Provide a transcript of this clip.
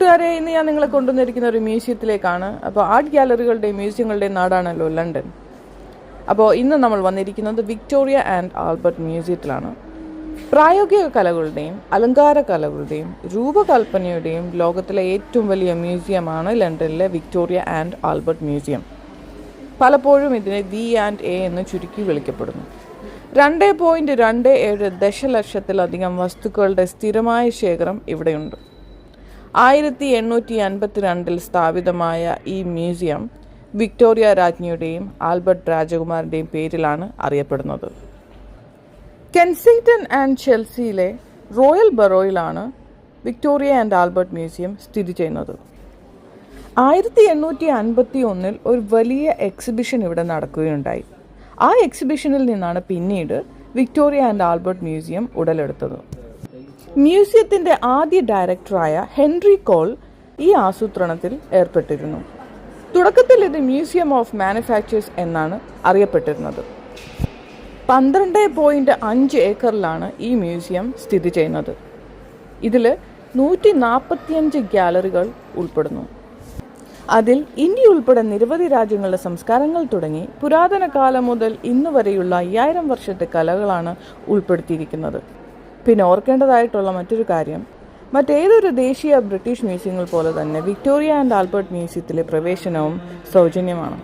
കൂട്ടുകാരെ ഇന്ന് ഞാൻ നിങ്ങളെ കൊണ്ടുവന്നിരിക്കുന്ന ഒരു മ്യൂസിയത്തിലേക്കാണ്. അപ്പോൾ ആർട്ട് ഗ്യാലറികളുടെയും മ്യൂസിയങ്ങളുടെയും നാടാണല്ലോ ലണ്ടൻ. അപ്പോൾ ഇന്ന് നമ്മൾ വന്നിരിക്കുന്നത് വിക്ടോറിയ ആൻഡ് ആൽബർട്ട് മ്യൂസിയത്തിലാണ്. പ്രായോഗിക കലകളുടെയും അലങ്കാര കലകളുടെയും രൂപകൽപ്പനയുടെയും ലോകത്തിലെ ഏറ്റവും വലിയ മ്യൂസിയമാണ് ലണ്ടനിലെ വിക്ടോറിയ ആൻഡ് ആൽബർട്ട് മ്യൂസിയം. പലപ്പോഴും ഇതിനെ വി ആൻഡ് എ എന്ന് ചുരുക്കി വിളിക്കപ്പെടുന്നു. രണ്ട് പോയിന്റ് രണ്ട് ഏഴ് ദശലക്ഷത്തിലധികം വസ്തുക്കളുടെ സ്ഥിരമായ ശേഖരം ഇവിടെയുണ്ട്. ആയിരത്തി എണ്ണൂറ്റി അൻപത്തിരണ്ടിൽ സ്ഥാപിതമായ ഈ മ്യൂസിയം വിക്ടോറിയ രാജ്ഞിയുടെയും ആൽബർട്ട് രാജകുമാരന്റെയും പേരിലാണ് അറിയപ്പെടുന്നത്. കെൻസിംഗ്ടൺ ആൻഡ് ചെൽസിയിലെ റോയൽ ബറോയിലാണ് വിക്ടോറിയ ആൻഡ് ആൽബർട്ട് മ്യൂസിയം സ്ഥിതി ചെയ്യുന്നത്. ആയിരത്തി എണ്ണൂറ്റി അൻപത്തി ഒന്നിൽ ഒരു വലിയ എക്സിബിഷൻ ഇവിടെ നടക്കുകയുണ്ടായി. ആ എക്സിബിഷനിൽ നിന്നാണ് പിന്നീട് വിക്ടോറിയ ആൻഡ് ആൽബർട്ട് മ്യൂസിയം ഉടലെടുത്തത്. മ്യൂസിയത്തിന്റെ ആദ്യ ഡയറക്ടറായ ഹെൻറി കോൾ ഈ ആസൂത്രണത്തിൽ ഏർപ്പെട്ടിരുന്നു. തുടക്കത്തിൽ ഇത് മ്യൂസിയം ഓഫ് മാനുഫാക്ചേഴ്സ് എന്നാണ് അറിയപ്പെട്ടിരുന്നത്. പന്ത്രണ്ട് പോയിന്റ് അഞ്ച് ഏക്കറിലാണ് ഈ മ്യൂസിയം സ്ഥിതി ചെയ്യുന്നത്. ഇതിൽ നൂറ്റി നാൽപ്പത്തിയഞ്ച് ഗ്യാലറികൾ ഉൾപ്പെടുന്നു. അതിൽ ഇന്ത്യ ഉൾപ്പെടെ നിരവധി രാജ്യങ്ങളുടെ സംസ്കാരങ്ങൾ തുടങ്ങി പുരാതന കാലം മുതൽ ഇന്ന് വരെയുള്ള അയ്യായിരം വർഷത്തെ കലകളാണ് ഉൾപ്പെടുത്തിയിരിക്കുന്നത്. പിന്നെ ഓർക്കേണ്ടതായിട്ടുള്ള മറ്റൊരു കാര്യം മറ്റേതൊരു ദേശീയ ബ്രിട്ടീഷ് മ്യൂസിയങ്ങൾ പോലെ തന്നെ വിക്ടോറിയ ആൻഡ് ആൽബർട്ട് മ്യൂസിയത്തിലെ പ്രവേശനവും സൗജന്യമാണ്.